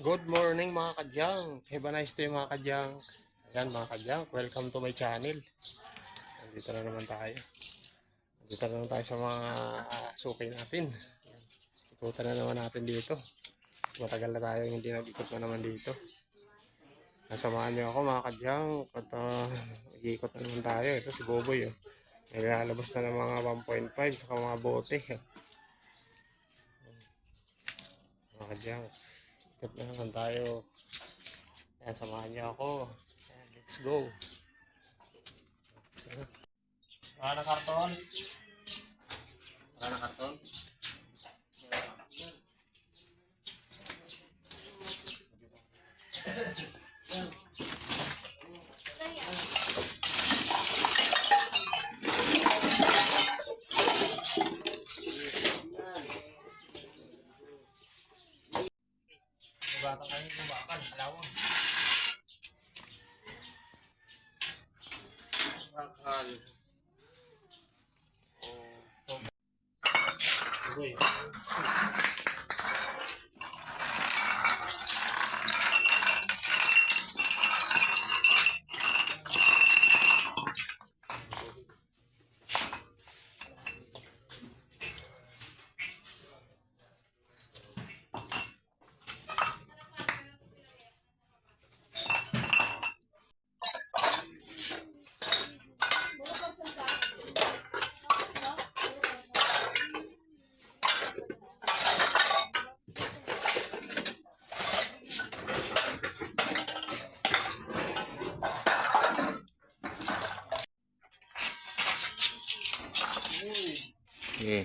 Good morning mga kadyang. Have a nice day mga kadyang. Ayan mga kadyang, welcome to my channel. Nandito na naman tayo. Nandito na naman tayo sa mga uh, sukay natin. Ikutan na naman natin dito. Matagal na tayo hindi nag-ikot na naman dito. Nasamahan niyo ako mga kadyang. At uh, ikot na naman tayo. Ito si Boboy. Oh. May lalabas na ng mga 1.5 saka mga bote. Mga kadyang. Ikot na naman tayo. Kaya samahan niyo ako. Ayan, let's go. Wala na karton. Wala na karton. Bakal Bakal. Oh. 예.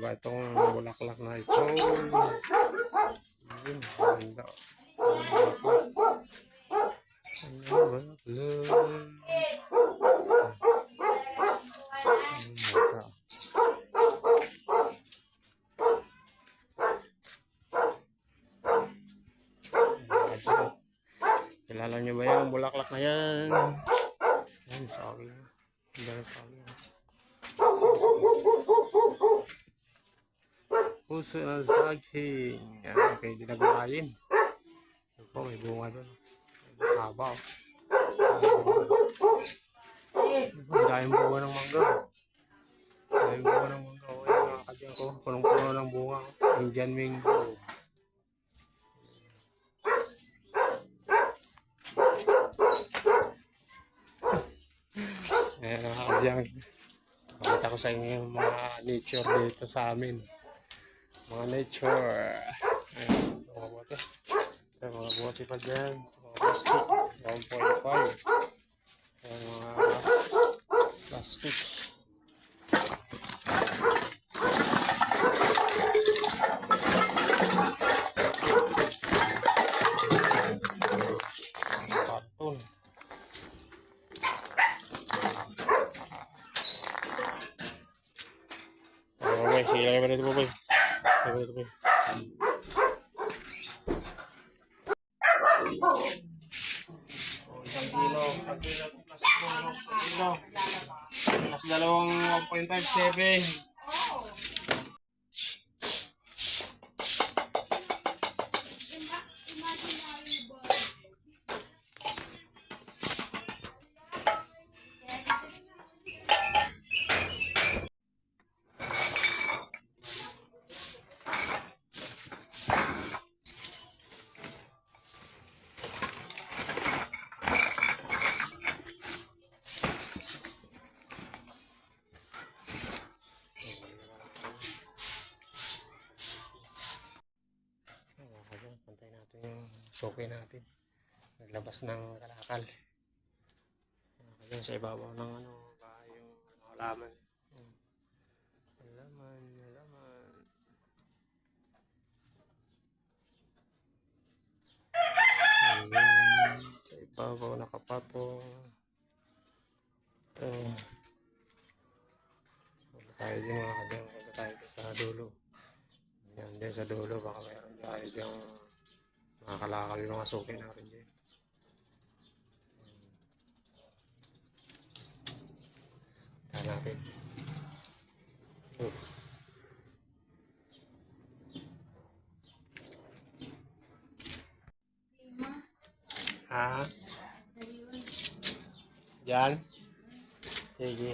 ba itong bulaklak na ito? Yun, ganda. Ang bulaklak. Ang bulaklak. My God. Kilala niyo ba yung bulaklak na yan? Yan, sorry. Hindi na sorry. Puso ng saging. Yan, okay, dinagulayin. Yan po, may bunga doon. May haba. Oh. Yes. Ang daming bunga ng mangga. Oh. Ang daming bunga ng mangga. O, yan mga kadyan ko. Punong-puno ng bunga. Indian mango. Ayan mga kadyan. Pakita ko sa inyo yung mga nature dito sa amin. Mga nature. Ayan, mga bote. Ayan, mga bote pa dyan. Mga plastic. 1.5. Ayan, mga plastic. Karton. Oh, boy, sige lagay mo dito, boy. Boy. Oh, isang kilo. Isang kilo. Tapos dalawang 1.57. suki natin. Naglabas ng kalakal. Okay, sa ibabaw ng ano, ba yung ano, halaman. Halaman, halaman. Ayun, sa ibabaw nakapatong. Ito. Wala tayo din mga kadyang. Wala tayo sa dulo. Yan din sa dulo, baka mayroon tayo diyang makakalakal yung mga suki natin dyan. Tahan natin. Oh. Ha? Diyan? Sige.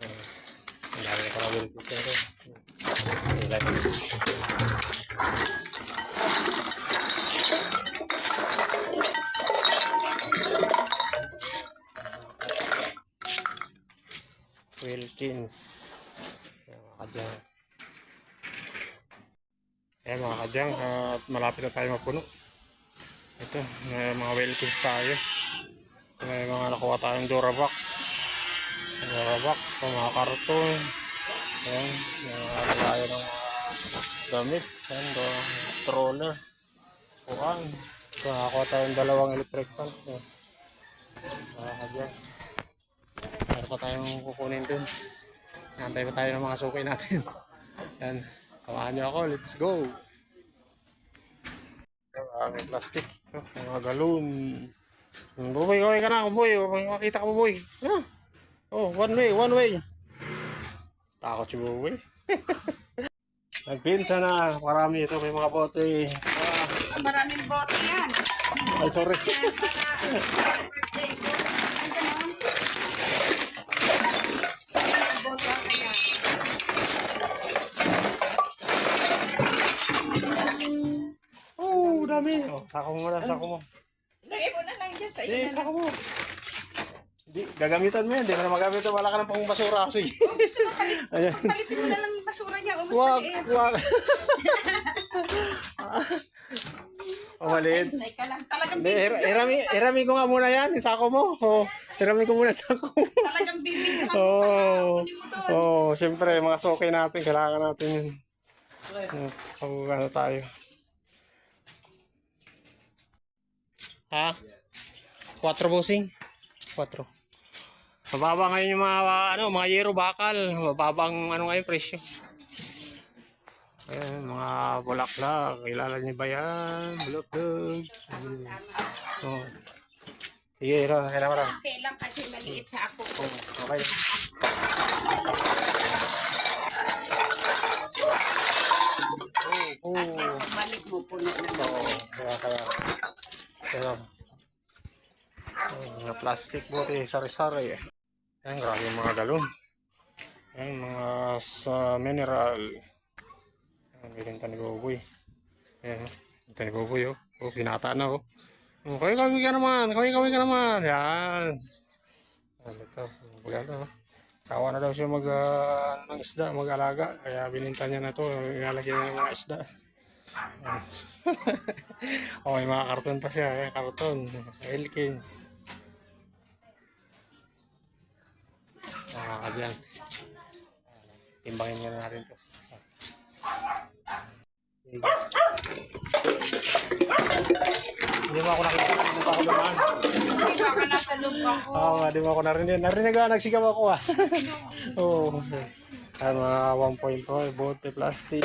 Uh, ang dami na para wilkis yan rin. Ilan Wilkins. Ayan, mga kadyang. Ayan mga kadyang, at malapit na tayo mapuno. Ito, may mga Wilkins tayo. May mga nakuha tayong Durabox. Durabox, ito mga karton. Ayan, mga tayo ng mga damit. Ayan, do, stroller. Kuhaan. Ito, nakakuha tayong dalawang electric fan. Ayan. Mga kadyang. Meron pa tayong kukunin dun. Nantay pa tayo ng mga suki natin. Yan. Samahan niyo ako. Let's go. Ang plastic. Oh, mga galon. Hmm, Buboy, okay ka na. Buboy, May makita ka buboy. Ah. Oh, one way, one way. Takot si buboy. Nagbinta na. Marami ito. May mga bote. Ah, Maraming bote yan. ay, sorry. Birthday ko. Ang bote kaya. Oh, dami. Oh, sako mo na, sako mo. Mo na lang dyan sa Eh, ina. saka mo. Hindi, gagamitan mo yan. Hindi mo na magamit ito. Wala ka ng pang basura kasi. Ayan. Palitin mo na lang yung basura niya. O, mas Wag, maliit. wag. Pamaliit. Ay, ka lang. Talagang Hindi, bibig. hir- hirami, hirami ko nga muna yan. Yung sako mo. Oh, hirami ko muna sako mo. Talagang bibig naman. Oo. Kunin mo to. Oh, siyempre, mga soke natin. Kailangan natin yun. Oh, ano tayo. Ha? Quattro bossing? Quattro. Mababa ngayon yung mga, ano, mga yero bakal. Mababang, ano ngayon, presyo. Ayan, mga bulaklak. Kilala niyo ba yan? Bulaklak. Oh. Sige. Kailangan mo lang. Okay lang kasi maliit sa ako. Oh, okay. Oh, oh. Balik mo puno na. Oo, kaya kaya. Pero, mga plastic bote, sari-sari. Ayan, grabe yung mga galon. Ayan, mga sa mineral. Ayan, binenta ni Boboy. Ayan, binenta ni Boboy, oh. Oh, binata na, oh. Oh, kawin kawin ka naman, kawin kawin ka naman. Yan. Ayan, ito, mga galo, oh. Kawa na daw siya mag, ano ng isda, mag-alaga. Kaya bininta niya na to. Ilalagyan niya ng mga isda. Ayan. oh, may mga karton pa siya. Eh. Karton. Elkins. Nakakadyan. Timbangin nga natin to. Hindi mo ako nakita. Hindi pa ako naman. Hindi ka nasa loob ako? Oo, oh, di mo ako narinig. Narinig ako, nagsigaw ako ah. Oo. Oh. Mga 1.5, bote plastic.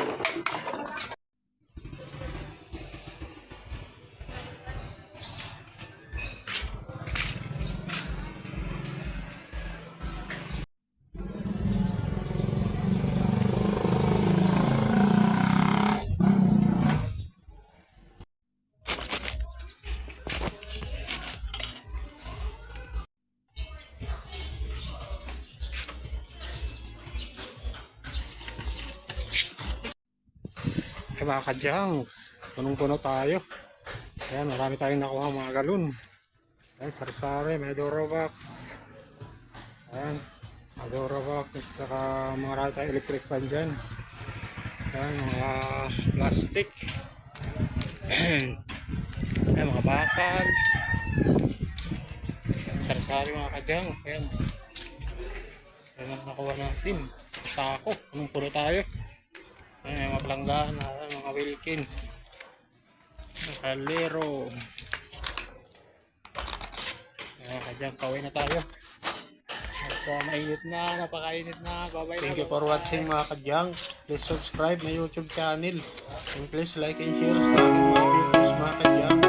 Mga kadyang, punong-puno tayo. Ayan, marami tayong nakuha mga galon. Ayan, sari-sari, may Dorovax. Ayan, may Dorovax, saka marami tayong electric fan dyan. Ayan, mga plastic. Ayan, mga bakal. Sari-sari mga kadyang. Ayan. Ayan nakuha natin. Sako, punong-puno tayo. Ayan, mga palanggana, ayan, mga Wilkins. Mga kalero. Ayan, kadyan, pauwi na tayo. Uh, mainit na, napakainit na. Bye-bye Thank you for watching mga kadyang. Please subscribe my YouTube channel. And please like and share sa aking mga videos mga kadyang.